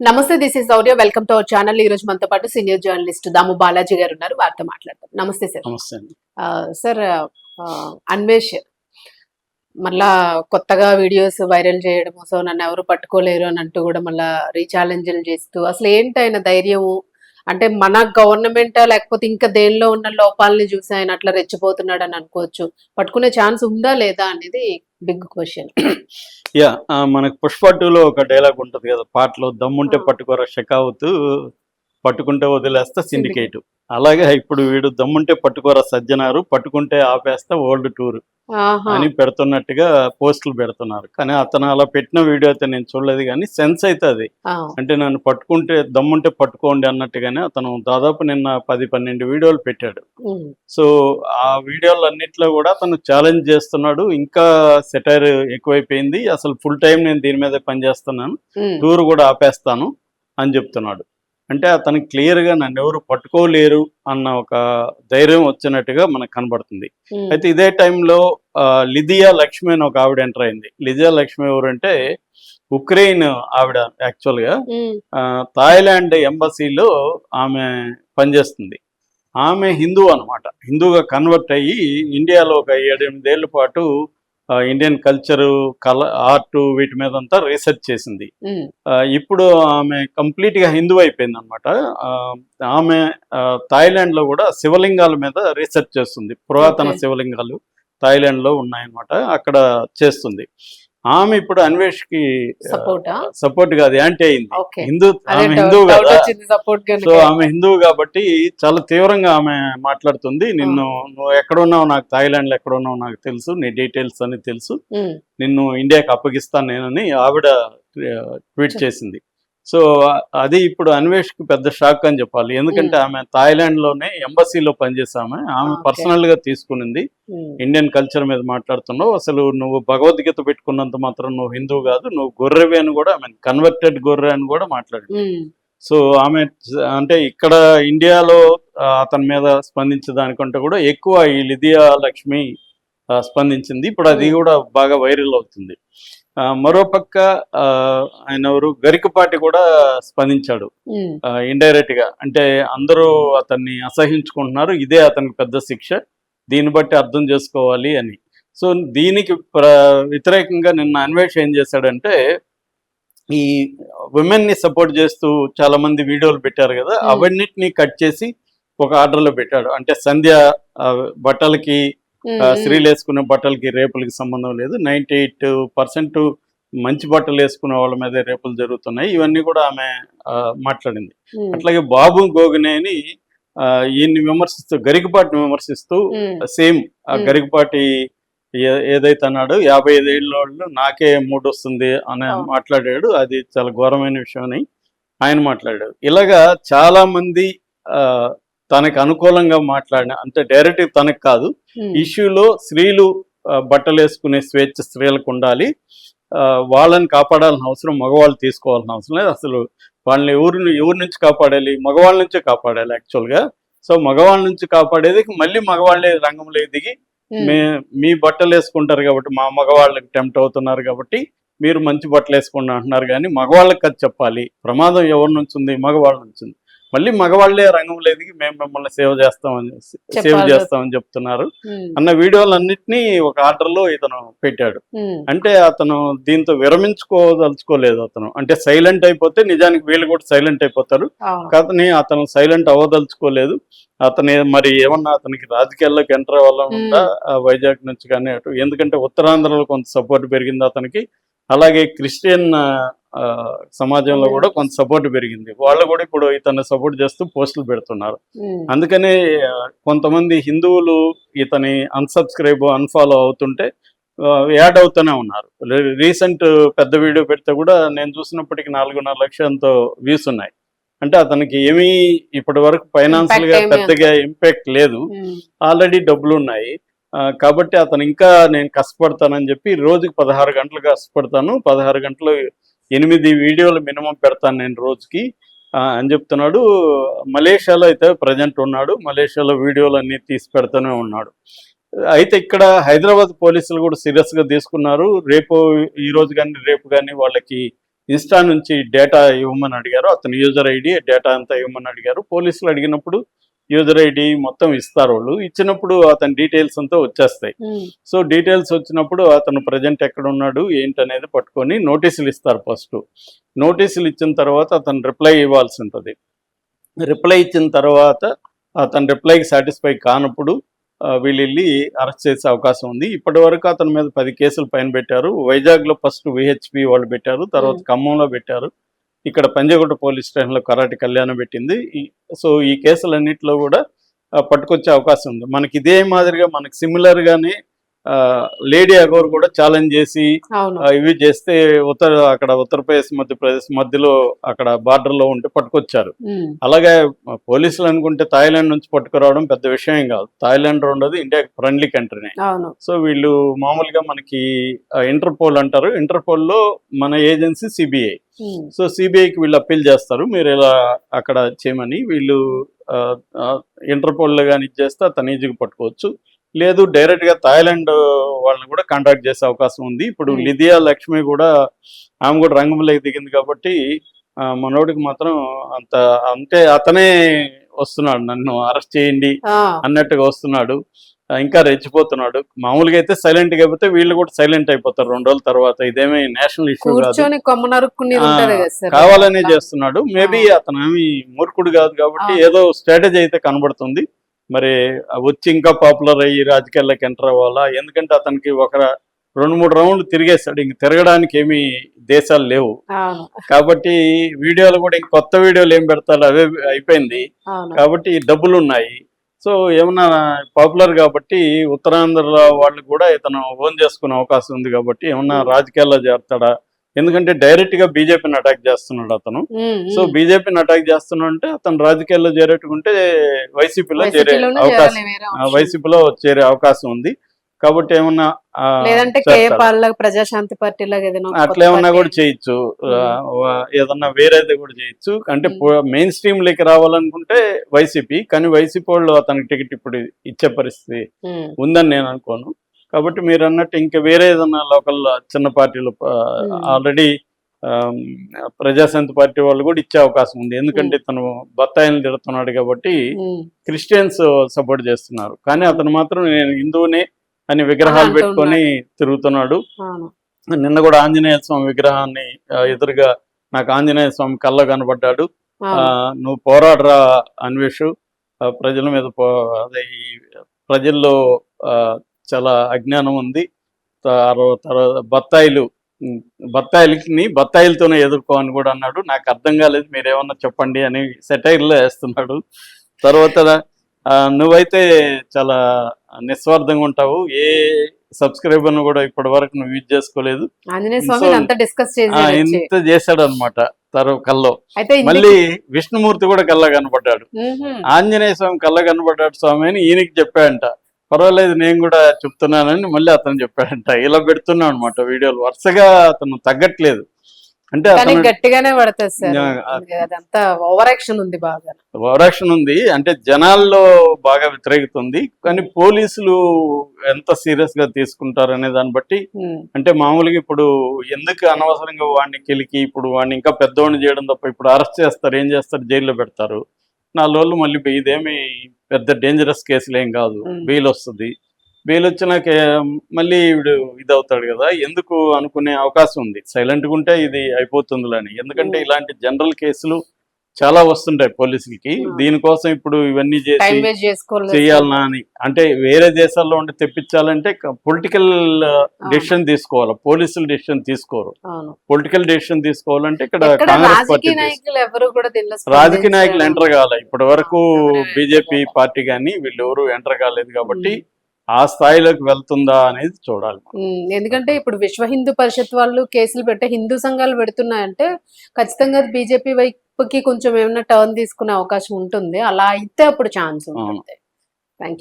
నమస్తే this is audio welcome to our channel ఈ రోజు మనతో పాటు సీనియర్ జర్నలిస్ట్ దాము బాలాజీ గారు ఉన్నారు. వారితో మాట్లాడతాం నమస్తే సార్ సార్ అన్వేష్ మళ్ళా కొత్తగా వీడియోస్ వైరల్ చేయడం సో నన్ను ఎవరు పట్టుకోలేరు అని అంటూ కూడా మళ్ళా రీఛాలెంజ్లు చేస్తూ అసలు ఏంటి ఆయన ధైర్యము? అంటే మన గవర్నమెంట్ లేకపోతే ఇంకా దేనిలో ఉన్న లోపాలని చూసి ఆయన అట్లా రెచ్చిపోతున్నాడు అని అనుకోవచ్చు. పట్టుకునే ఛాన్స్ ఉందా లేదా అనేది బిగ్ క్వశ్చన్ యా మనకు పుష్ప టూలో ఒక డైలాగ్ ఉంటుంది కదా పాటలో దమ్ముంటే. పట్టుకోరా షెకావత్ పట్టుకుంటే వదిలేస్తా సిండికేట్. అలాగే ఇప్పుడు వీడు దమ్ముంటే పట్టుకోరా సజ్జనారు పట్టుకుంటే ఆపేస్తా వరల్డ్ టూర్ అని పెడుతున్నట్టుగా పోస్టులు పెడుతున్నారు. కానీ అతను అలా పెట్టిన వీడియో అయితే నేను చూడలేదు కానీ సెన్స్ అయితే అది. అంటే నన్ను పట్టుకుంటే దమ్ముంటే పట్టుకోండి అన్నట్టుగానే అతను దాదాపు నిన్న పది పన్నెండు వీడియోలు పెట్టాడు. సో ఆ వీడియోలు అన్నిట్లో కూడా అతను ఛాలెంజ్ చేస్తున్నాడు. ఇంకా సెటైర్ ఎక్కువైపోయింది. అసలు ఫుల్ టైం నేను దీని మీద పనిచేస్తున్నాను. టూర్ కూడా ఆపేస్తాను అని చెప్తున్నాడు. అంటే అతను క్లియర్గా నన్ను ఎవరు పట్టుకోలేరు అన్న ఒక ధైర్యం వచ్చినట్టుగా మనకు కనబడుతుంది. అయితే ఇదే టైంలో ఆ, లిదియా లక్ష్మి అని ఒక ఆవిడ ఎంటర్ అయింది. లిదియా లక్ష్మి ఎవరంటే ఉక్రెయిన్ ఆవిడ యాక్చువల్గా థాయిలాండ్ ఎంబసీలో ఆమె పనిచేస్తుంది. ఆమె హిందూ అనమాట హిందూగా కన్వర్ట్ అయ్యి ఇండియాలో ఒక ఏడెనిమిదేళ్ళ పాటు ఇండియన్ కల్చరు కల ఆర్ట్ వీటి మీద అంతా రీసెర్చ్ చేసింది ఇప్పుడు ఆమె కంప్లీట్గా హిందూ అయిపోయింది అనమాట ఆమె ఆ, థాయిలాండ్లో కూడా శివలింగాల మీద రీసెర్చ్ చేస్తుంది. పురాతన. శివలింగాలు థాయిలాండ్లో ఉన్నాయన్నమాట. అక్కడ చేస్తుంది. ఆమె ఇప్పుడు అన్వేష్కి సపోర్టా? సపోర్ట్ కాదు యాంటీ అయింది. హిందూ ఆమె హిందూ కదా. సో ఆమె హిందువు కాబట్టి చాలా తీవ్రంగా ఆమె మాట్లాడుతుంది. నిన్ను నువ్వు ఎక్కడున్నావు నాకు థాయిలాండ్లో ఎక్కడున్నావు నాకు తెలుసు నీ డీటెయిల్స్ అని తెలుసు. నిన్ను ఇండియాకి అప్పగిస్తాను నేనని ఆవిడ ట్వీట్ చేసింది. సో అది ఇప్పుడు అన్వేష్కి పెద్ద షాక్ అని చెప్పాలి. ఎందుకంటే ఆమె థాయిలాండ్లోనే ఎంబసీలో పనిచేసామె ఆమె. పర్సనల్గా తీసుకునింది. ఇండియన్ కల్చర్ మీద మాట్లాడుతున్నావు. అసలు నువ్వు భగవద్గీత పెట్టుకున్నంత మాత్రం నువ్వు హిందువు కాదు. నువ్వు గొర్రెవి అని కూడా ఆమె కన్వర్టెడ్ గొర్రె అని కూడా మాట్లాడి సో ఆమె అంటే ఇక్కడ ఇండియాలో అతని మీద స్పందించే దానికంటే కూడా ఎక్కువ ఈ లిదియా లక్ష్మి స్పందించింది. ఇప్పుడు అది కూడా బాగా వైరల్ అవుతుంది. మరోపక్క ఆయన ఎవరు? గరికపాటి కూడా స్పందించాడు. ఇండైరెక్ట్గా. అంటే అందరూ అతన్ని అసహించుకుంటున్నారు. ఇదే అతనికి పెద్ద శిక్ష. దీన్ని బట్టి అర్థం చేసుకోవాలి అని. సో దీనికి ప్ర వ్యతిరేకంగా నిన్న అన్వేష్ ఏం చేశాడంటే ఈ ఉమెన్ని సపోర్ట్ చేస్తూ చాలా మంది వీడియోలు పెట్టారు కదా. అవన్నిటిని కట్ చేసి ఒక ఆర్డర్లో పెట్టాడు. అంటే సంధ్య బట్టలకి స్త్రీలు వేసుకునే బట్టలకి రేపులకి సంబంధం లేదు. నైన్టీ ఎయిట్ పర్సెంట్ మంచి బట్టలు వేసుకునే వాళ్ళ మీద రేపులు జరుగుతున్నాయి. ఇవన్నీ కూడా ఆమె మాట్లాడింది. అట్లాగే బాబు గోగునేని ఆ, ఈయన్ని విమర్శిస్తూ గరికపాటిని విమర్శిస్తూ సేమ్ ఆ. గరికపాటి ఏదైతే అన్నాడు యాభై ఐదు ఏళ్ళ వాళ్ళు నాకే మూడు వస్తుంది అని. మాట్లాడాడు. అది చాలా ఘోరమైన విషయం అని ఆయన మాట్లాడాడు. ఇలాగా చాలా మంది ఆ, తనకు అనుకూలంగా మాట్లాడిన అంటే డైరెక్ట్ తనకు కాదు ఇష్యూలో స్త్రీలు ఆ, బట్టలు వేసుకునే స్వేచ్ఛ స్త్రీలకు ఉండాలి. వాళ్ళని కాపాడాల్సిన అవసరం మగవాళ్ళు తీసుకోవాల్సిన అవసరం లేదు. అసలు వాళ్ళని ఎవరిని ఎవరి నుంచి కాపాడాలి? మగవాళ్ళ నుంచే కాపాడాలి యాక్చువల్గా సో మగవాళ్ళ నుంచి కాపాడేది మళ్ళీ మగవాళ్ళే రంగంలో దిగి మే మీ బట్టలు వేసుకుంటారు కాబట్టి మా మగవాళ్ళకి టెంప్ట్ అవుతున్నారు కాబట్టి మీరు మంచి బట్టలు వేసుకోండి అంటున్నారు కానీ మగవాళ్ళకి అది చెప్పాలి. ప్రమాదం ఎవరి నుంచి ఉంది? మగవాళ్ళ నుంచి ఉంది. మళ్ళీ మగవాళ్ళే రంగంలో ఎదిగి మేము మిమ్మల్ని సేవ్ చేస్తామని సేవ్. చేస్తామని చెప్తున్నారు. అన్న వీడియోలన్నింటినీ ఒక ఆర్డర్లో ఇతను పెట్టాడు. అంటే అతను దీంతో విరమించుకోదలుచుకోలేదు అతను. అంటే సైలెంట్ అయిపోతే నిజానికి వీళ్ళు కూడా సైలెంట్ అయిపోతారు. కానీ అతను సైలెంట్ అవ్వదలుచుకోలేదు. అతను మరి ఏమన్నా అతనికి రాజకీయాల్లోకి ఎంటర్ అవ్వాలనుందా? వైజాగ్ నుంచి కానీ అటు. ఎందుకంటే ఉత్తరాంధ్రలో కొంత సపోర్ట్ పెరిగింది అతనికి. అలాగే క్రిస్టియన్ సమాజంలో కూడా కొంత సపోర్ట్ పెరిగింది. వాళ్ళు కూడా ఇప్పుడు ఇతన్ని సపోర్ట్ చేస్తూ పోస్టులు పెడుతున్నారు. అందుకనే కొంతమంది హిందువులు ఇతని అన్సబ్స్క్రైబ్ అన్ఫాలో అవుతుంటే యాడ్ అవుతూనే ఉన్నారు. రీసెంట్ పెద్ద వీడియో పెడితే కూడా నేను చూసినప్పటికీ నాలుగున్నర లక్షలతో వ్యూస్ ఉన్నాయి. అంటే అతనికి ఏమీ ఇప్పటి వరకు ఫైనాన్షియల్గా పెద్దగా ఇంపాక్ట్ లేదు. ఆల్రెడీ డబ్బులు ఉన్నాయి. కాబట్టి అతను ఇంకా నేను కష్టపడతానని చెప్పి రోజుకి పదహారు గంటలు కష్టపడతాను. పదహారు గంటలు ఎనిమిది వీడియోలు మినిమం పెడతాను నేను రోజుకి అని చెప్తున్నాడు. మలేషియాలో అయితే ప్రజెంట్ ఉన్నాడు. మలేషియాలో వీడియోలు అన్ని తీసి పెడతానే ఉన్నాడు. అయితే ఇక్కడ హైదరాబాద్ పోలీసులు కూడా సీరియస్గా తీసుకున్నారు. రేపు ఈ రోజు కానీ రేపు కానీ వాళ్ళకి ఇన్స్టా నుంచి డేటా ఇవ్వమని అడిగారు. అతను యూజర్ ఐడి డేటా అంతా ఇవ్వమని అడిగారు. పోలీసులు అడిగినప్పుడు యూజర్ ఐడి మొత్తం ఇస్తారు వాళ్ళు. ఇచ్చినప్పుడు అతని డీటెయిల్స్ అంతా వచ్చేస్తాయి. సో డీటెయిల్స్ వచ్చినప్పుడు అతను ప్రజెంట్ ఎక్కడ ఉన్నాడు ఏంటి అనేది పట్టుకొని నోటీసులు ఇస్తారు ఫస్ట్. నోటీసులు ఇచ్చిన తర్వాత అతను రిప్లై ఇవ్వాల్సి ఉంటుంది. రిప్లై ఇచ్చిన తర్వాత అతను రిప్లైకి సాటిస్ఫై కానప్పుడు వీళ్ళు వెళ్ళి అరెస్ట్ చేసే అవకాశం ఉంది. ఇప్పటి వరకు అతని మీద పది కేసులు పైన పెట్టారు. వైజాగ్లో ఫస్ట్ విహెచ్పి వాళ్ళు పెట్టారు తర్వాత ఖమ్మంలో పెట్టారు. ఇక్కడ పంజగుట్ట పోలీస్ స్టేషన్లో కరాటి కళ్యాణం పెట్టింది. సో ఈ కేసులన్నింటిలో కూడా పట్టుకొచ్చే అవకాశం ఉంది. మనకి ఇదే మాదిరిగా మనకి సిమిలర్గానే లేడీ అగోర్ కూడా ఛాలెంజ్ చేసి ఇవి చేస్తే ఉత్తర అక్కడ ఉత్తరప్రదేశ్ మధ్యప్రదేశ్ మధ్యలో అక్కడ border లో ఉంటే పట్టుకొచ్చారు. అలాగే పోలీసులు అనుకుంటే థాయిలాండ్ నుంచి పట్టుకురావడం పెద్ద విషయం కాదు. థాయిలాండ్ ఉండదు ఇండియా ఫ్రెండ్లీ కంట్రీనే సో వీళ్ళు మామూలుగా మనకి ఇంటర్పోల్ అంటారు. ఇంటర్పోల్లో మన ఏజెన్సీ సిబిఐ సో సిబిఐకి వీళ్ళు అప్పీల్ చేస్తారు. మీరు ఇలా అక్కడ చేయమని వీళ్ళు ఇంటర్పోల్లో కానీ ఇచ్చేస్తే అతను ఈజీగా పట్టుకోవచ్చు. లేదు డైరెక్ట్గా థాయిలాండ్ వాళ్ళని కూడా కాంటాక్ట్ చేసే అవకాశం ఉంది. ఇప్పుడు Hmm. లిదియా లక్ష్మి కూడా ఆమె కూడా రంగంలోకి దిగింది కాబట్టి మనోడికి మాత్రం అంత అంటే అతనే వస్తున్నాడు నన్ను అరెస్ట్ చేయండి అన్నట్టుగా వస్తున్నాడు. ఇంకా రెచ్చిపోతున్నాడు. మామూలుగా అయితే సైలెంట్గా అయిపోతే వీళ్ళు కూడా సైలెంట్ అయిపోతారు రెండు రోజుల తర్వాత. ఇదేమీ నేషనల్ ఇష్యూ కాదు. కావాలనే చేస్తున్నాడు. మేబీ అతను ఏమి మూర్ఖుడు కాదు కాబట్టి. ఏదో స్ట్రాటజీ అయితే కనబడుతుంది. మరి వచ్చి ఇంకా పాపులర్ అయ్యి రాజకీయాల్లోకి ఎంటర్ అవ్వాలా? ఎందుకంటే అతనికి ఒక రెండు మూడు రౌండ్లు తిరిగేస్తాడు ఇంక తిరగడానికి ఏమీ దేశాలు లేవు. కాబట్టి వీడియోలు కూడా ఇంక కొత్త వీడియోలు ఏం పెడతాడు అవే అయిపోయింది. కాబట్టి డబ్బులు ఉన్నాయి సో ఏమన్నా పాపులర్ కాబట్టి ఉత్తరాంధ్ర వాళ్ళు కూడా ఇతను ఓన్ చేసుకునే అవకాశం ఉంది కాబట్టి ఏమన్నా రాజకీయాల్లో చేరతాడా? ఎందుకంటే డైరెక్ట్గా బీజేపీని అటాక్ చేస్తున్నాడు అతను. సో. బీజేపీని అటాక్ చేస్తున్నాడు అంటే అతను రాజకీయాల్లో చేరేట్టుకుంటే వైసీపీలో చేరే అవకాశం. వైసీపీలో చేరే అవకాశం ఉంది. కాబట్టి ఏమన్నా ప్రజాశాంతి ఒక అట్లా ఏమన్నా పార్టీ కూడా చేయొచ్చు. ఏదన్నా వేరేది కూడా చేయొచ్చు. అంటే మెయిన్ స్ట్రీమ్ లేకి రావాలనుకుంటే వైసీపీ కానీ వైసీపీ వాళ్ళు అతనికి టికెట్ ఇప్పుడు ఇచ్చే పరిస్థితి ఉందని నేను అనుకోను. కాబట్టి మీరు అన్నట్టు ఇంకా వేరే ఏదన్నా లోకల్ చిన్న పార్టీలు. ఆల్రెడీ ప్రజాశాంతి పార్టీ వాళ్ళు కూడా ఇచ్చే అవకాశం ఉంది. ఎందుకంటే తను బత్తాయిలు తిడుతున్నాడు కాబట్టి క్రిస్టియన్స్ సపోర్ట్ చేస్తున్నారు. కానీ అతను మాత్రం నేను హిందువునే అని విగ్రహాలు పెట్టుకొని తిరుగుతున్నాడు. నిన్న కూడా ఆంజనేయ స్వామి విగ్రహాన్ని ఎదురుగా నాకు ఆంజనేయ స్వామి కళ్ళ కనబడ్డాడు. నువ్వు పోరాడరా అన్వేషు ప్రజల మీద అదే ప్రజల్లో చాలా అజ్ఞానం ఉంది. తర్వా- తర్వాత బత్తాయిలు బత్తాయిలకి బత్తాయిలతోనే ఎదుర్కో అని కూడా అన్నాడు. నాకు అర్థం కాలేదు మీరు ఏమన్నా చెప్పండి అని సెటైర్లో వేస్తున్నాడు. తర్వాత నువ్వైతే చాలా నిస్వార్థంగా ఉంటావు. ఏ సబ్స్క్రైబర్ను కూడా ఇప్పటి వరకు నువ్వు యూజ్ చేసుకోలేదు. ఇంత చేశాడు అనమాట తర్వాత కల్లో. మళ్ళీ విష్ణుమూర్తి కూడా కనపడ్డాడు. మ్మ్హ్మ్. ఆంజనేయ స్వామి కళ్ళ కనపడ్డాడు స్వామి అని ఈయనకి చెప్పాడంట. పర్వాలేదు నేను కూడా చెప్తున్నానని మళ్ళీ అతను చెప్పాడంట. ఇలా పెడుతున్నా అనమాట వీడియోలు. వరుసగా అతను తగ్గట్లేదు. అంటే గట్టిగానే ఉంది బాగా. ఓవరాక్షన్ ఉంది. అంటే జనాల్లో బాగా వ్యతిరేకత ఉంది కానీ పోలీసులు ఎంత సీరియస్గా తీసుకుంటారు అనే దాన్ని బట్టి అంటే మామూలుగా ఇప్పుడు ఎందుకు అనవసరంగా వాడిని కెలికి ఇప్పుడు వాడిని ఇంకా పెద్దవాడిని చేయడం తప్ప ఇప్పుడు అరెస్ట్ చేస్తారు ఏం చేస్తారు జైల్లో పెడతారు. నాలుగు రోజులు మళ్ళీ ఇదేమి పెద్ద డేంజరస్ కేసులు ఏం కాదు. బెయిల్ వస్తుంది బెయిల్ వచ్చినాక మళ్ళీ వీడు ఇది అవుతాడు కదా. ఎందుకు అనుకునే అవకాశం ఉంది. సైలెంట్గా ఉంటే ఇది అయిపోతుందిలని ఎందుకంటే. ఇలాంటి జనరల్ కేసులు చాలా వస్తుంటాయి పోలీసులకి. దీనికోసం ఇప్పుడు ఇవన్నీ చేసి చేయాలనా అని. అంటే వేరే దేశాల్లో ఉండి తెప్పించాలంటే పొలిటికల్ డెసిషన్ తీసుకోవాలి. పోలీసులు డెసిషన్ తీసుకోరు. పొలిటికల్ డెసిషన్ తీసుకోవాలంటే ఇక్కడ కాంగ్రెస్ పార్టీ రాజకీయ నాయకులు. ఎంటర్ కావాలి ఇప్పటి వరకు బీజేపీ పార్టీ కానీ వీళ్ళు ఎవరు ఎంటర్ కాలేదు కాబట్టి. ఆ స్థాయిలోకి వెళ్తుందా అనేది చూడాలి. ఎందుకంటే ఇప్పుడు విశ్వ హిందూ పరిషత్ వాళ్ళు కేసులు పెట్టే హిందూ సంఘాలు పెడుతున్నాయంటే ఖచ్చితంగా బీజేపీ కి కొంచెం ఏమైనా టర్న్ తీసుకునే అవకాశం ఉంటుంది. అలా అయితే అప్పుడు ఛాన్స్ ఉంటుంది.